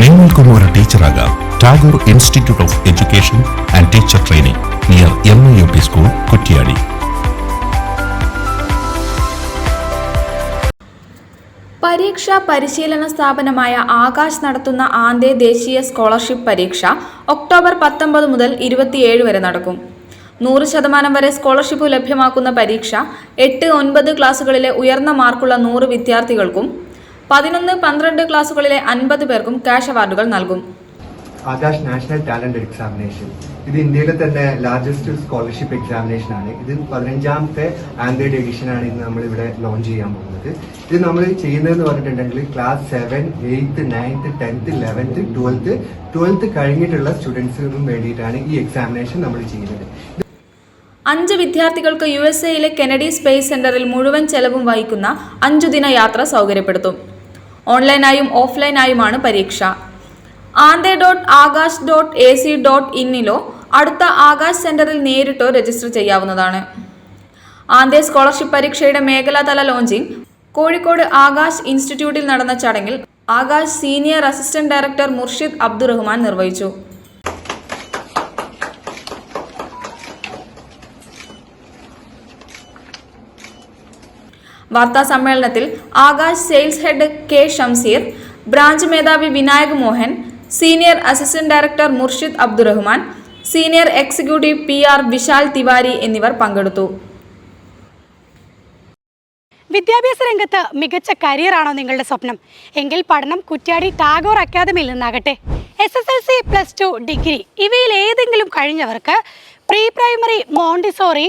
നിങ്ങൾക്കും ഒരു ടീച്ചറാകാം. Tagore institute of education and teacher training near M I U P school Kuttiadi. പരീക്ഷാ പരിശീലന സ്ഥാപനമായ ആകാശ് നടത്തുന്ന ആന്തേ ദേശീയ സ്കോളർഷിപ്പ് പരീക്ഷ ഒക്ടോബർ പത്തൊമ്പത് മുതൽ ഇരുപത്തിയേഴ് വരെ നടക്കും. നൂറ് ശതമാനം വരെ സ്കോളർഷിപ്പ് ലഭ്യമാക്കുന്ന പരീക്ഷ എട്ട് ഒൻപത് ക്ലാസുകളിലെ ഉയർന്ന മാർക്കുള്ള നൂറ് വിദ്യാർത്ഥികൾക്കും പതിനൊന്ന് പന്ത്രണ്ട് ക്ലാസുകളിലെ അൻപത് പേർക്കും ക്യാഷ് അവാർഡുകൾ നൽകും. Aakash national talent examination. ഇത് ഇന്ത്യയിലെ തന്നെ ലാർജസ്റ്റ് സ്കോളർഷിപ്പ് എക്സാമിനേഷൻ ആണ്. ഇത് പതിനഞ്ചാമത്തെ ആൻഡ്രോയിഡ് എഡിഷൻ ആണ് ഇന്ന് നമ്മൾ ഇവിടെ ലോഞ്ച് ചെയ്യാൻ പോകുന്നത്. ഇത് നമ്മൾ ചെയ്യുന്നതെന്ന് പറഞ്ഞിട്ടുണ്ടെങ്കിൽ class seven eighth ninth tenth eleventh twelfth twelfth കഴിഞ്ഞിട്ടുള്ള സ്റ്റുഡൻസിനും വേണ്ടിയിട്ടാണ് ഈ എക്സാമിനേഷൻ നമ്മൾ ചെയ്യുന്നത്. അഞ്ച് വിദ്യാർത്ഥികൾക്ക് യു എസ് എയിലെ കെനഡി സ്പേസ് സെന്ററിൽ മുഴുവൻ ചെലവും വഹിക്കുന്ന അഞ്ചു ദിന യാത്ര സൗകര്യപ്പെടുത്തും. ഓൺലൈനായും ഓഫ്ലൈനായുമാണ് പരീക്ഷ. Anthe dot Aakash dot A C dot ഇന്നിലോ അടുത്ത ആകാശ് സെന്ററിൽ നേരിട്ടോ രജിസ്റ്റർ ചെയ്യാവുന്നതാണ്. ആന്തേ സ്കോളർഷിപ്പ് പരീക്ഷയുടെ മേഖലാതല ലോഞ്ചിംഗ് കോഴിക്കോട് ആകാശ് ഇൻസ്റ്റിറ്റ്യൂട്ടിൽ നടന്ന ചടങ്ങിൽ Aakash senior assistant director Murshid Abdurahman നിർവഹിച്ചു. വാർത്താ സമ്മേളനത്തിൽ Aakash sales head K Shamseer branch മേധാവി Vinayak Mohan senior assistant director Murshid Abdurahman senior executive P R Vishal Tiwari എന്നിവർ പങ്കെടുത്തു. വിദ്യാഭ്യാസ രംഗത്ത് മികച്ച കരിയറാണോ നിങ്ങളുടെ സ്വപ്നം? എങ്കിൽ പഠനം കുറ്റ്യാടി ടാഗോർ അക്കാദമിയിൽ നിന്നാകട്ടെ. S S L C plus two degree ഇവയിൽ ഏതെങ്കിലും കഴിഞ്ഞവർക്ക് pre primary Montessori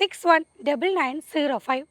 six one double nine zero five